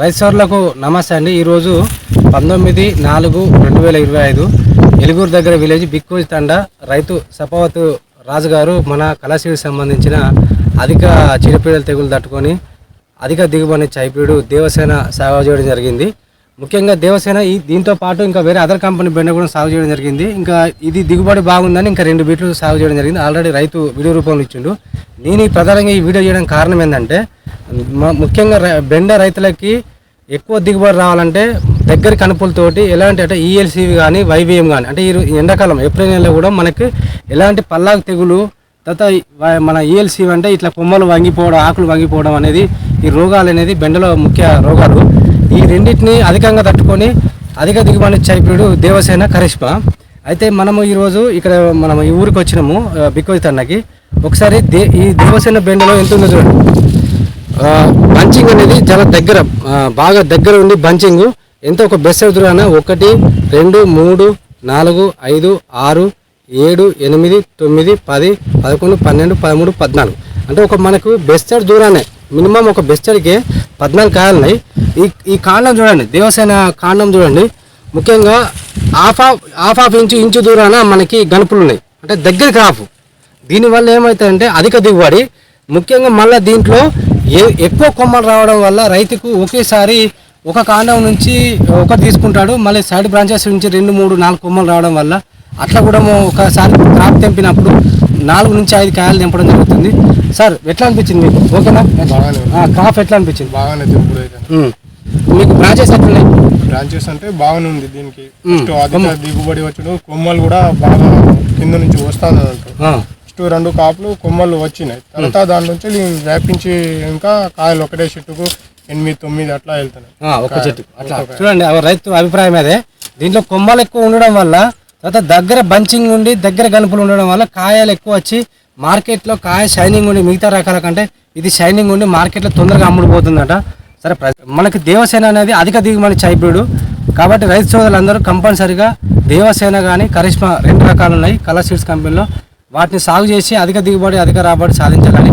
రైతులకు నమస్తే అండి. ఈరోజు పంతొమ్మిది నాలుగు రెండు వేల ఇరవై ఐదు ఎలుగురు దగ్గర విలేజ్ బిక్కోజ్ తండ రైతు సపావత్ రాజు గారు మన కళాశీలకు సంబంధించిన అధిక చిరుపీడల తెగులు తట్టుకొని అధిక దిగుబడి చైపీడు దేవసేన సాగు చేయడం జరిగింది. ముఖ్యంగా దేవసేన ఈ దీంతో పాటు ఇంకా వేరే అదర్ కంపెనీ బెండ కూడా సాగు చేయడం జరిగింది. ఇంకా ఇది దిగుబడి బాగుందని ఇంకా రెండు బీట్లు సాగు చేయడం జరిగింది. ఆల్రెడీ రైతు వీడియో రూపంలో ఇచ్చిండు. నేను ఈ ప్రధానంగా ఈ వీడియో చేయడానికి కారణం ఏంటంటే ముఖ్యంగా రై- బెండ రైతులకి ఎక్కువ దిగుబడి రావాలంటే దగ్గర కనుపులతోటి ఎలాంటి అంటే ఈఎల్సీవి కానీ వైబిఎం కానీ అంటే ఈ ఎండాకాలం ఏప్రిల్ నెలలో కూడా మనకి ఎలాంటి పల్లాకు తెగులు తర్వాత మన ఈఎల్సీవి అంటే ఇట్లా కొమ్మలు వంగిపోవడం ఆకులు వంగిపోవడం అనేది ఈ రోగాలు అనేది బెండలో ముఖ్య రోగాలు. ఈ రెండింటిని అధికంగా తట్టుకొని అధిక దిగుబడి చైపీడు దేవసేన కరిష్మా. అయితే మనము ఈరోజు ఇక్కడ మనం ఈ ఊరికి వచ్చినాము బిక్కోజ్ తండకి. ఒకసారి దే ఈ దేవసేన బెండలో ఎంత ఉందో చూడండి. బంచింగ్ అనేది చాలా దగ్గర బాగా దగ్గర ఉంది బంచింగ్ ఎంత ఒక బెస్ట్ దూరాన ఒకటి రెండు మూడు నాలుగు ఐదు ఆరు ఏడు ఎనిమిది తొమ్మిది పది పదకొండు పన్నెండు పదమూడు పద్నాలుగు. అంటే ఒక మనకు బెస్టర్ దూరానే మినిమం ఒక బెస్టెడ్కి పద్నాలుగు కాయలు ఉన్నాయి ఈ ఈ కాండం చూడండి దేవసేన కాండం చూడండి. ముఖ్యంగా half half half half inch inch దూరాన మనకి గనుపులు ఉన్నాయి అంటే దగ్గరికి హాఫ్ దీనివల్ల ఏమవుతుందంటే అధిక దిగుబడి ముఖ్యంగా మళ్ళీ దీంట్లో ఏ ఎక్కువ కొమ్మలు రావడం వల్ల రైతుకు ఒకేసారి ఒక కాండం నుంచి ఒకటి తీసుకుంటాడు. మళ్ళీ సైడ్ బ్రాంచెస్ నుంచి రెండు మూడు నాలుగు కొమ్మలు రావడం వల్ల అట్లా కూడా ఒకసారి క్రాప్ తెంపినప్పుడు నాలుగు నుంచి ఐదు కాయలు తెంపడం జరుగుతుంది. సార్ ఎట్లా అనిపించింది మీకు? ఓకేనా. క్రాప్ ఎట్లా అనిపించింది? బాగానే తెంపుడు. మీకు బ్రాంచెస్ ఎట్లున్నాయి బ్రాంచెస్ అంటే బాగానే ఉంది దీనికి. దిగుబడి వచ్చుడు. కొమ్మలు కూడా బాగా కింద నుంచి వస్తాను ఫస్ట్ రెండు కాపులు కొమ్మలు వచ్చినాయి. తర్వాత దాని నుంచి వ్యాపించి ఇంకా కాయలు ఒకటే చెట్టుకు ఎనిమిది తొమ్మిది అట్లా వెళ్తున్నాయి. ఒక చెట్టు. అట్లా. చూడండి రైతు అభిప్రాయం అదే. దీంట్లో కొమ్మలు ఎక్కువ ఉండడం వల్ల తర్వాత దగ్గర బంచింగ్ ఉండి దగ్గర గనుపులు ఉండడం వల్ల కాయలు ఎక్కువ వచ్చి మార్కెట్లో కాయ షైనింగ్ ఉండి మిగతా రకాల కంటే ఇది షైనింగ్ ఉండి మార్కెట్లో తొందరగా అమ్ముడుపోతుందట సరే మనకి దేవసేన అనేది అధిక దిగుబడి చైపుడు. కాబట్టి రైతు సోదరులందరూ కంపల్సరిగా దేవసేన కానీ కరిష్మా రెండు రకాలు ఉన్నాయి కలర్ సీడ్స్ కంపెనీలో. వాటిని సాగు చేసి అధిక దిగుబడి అధిక రాబడి సాధించాలని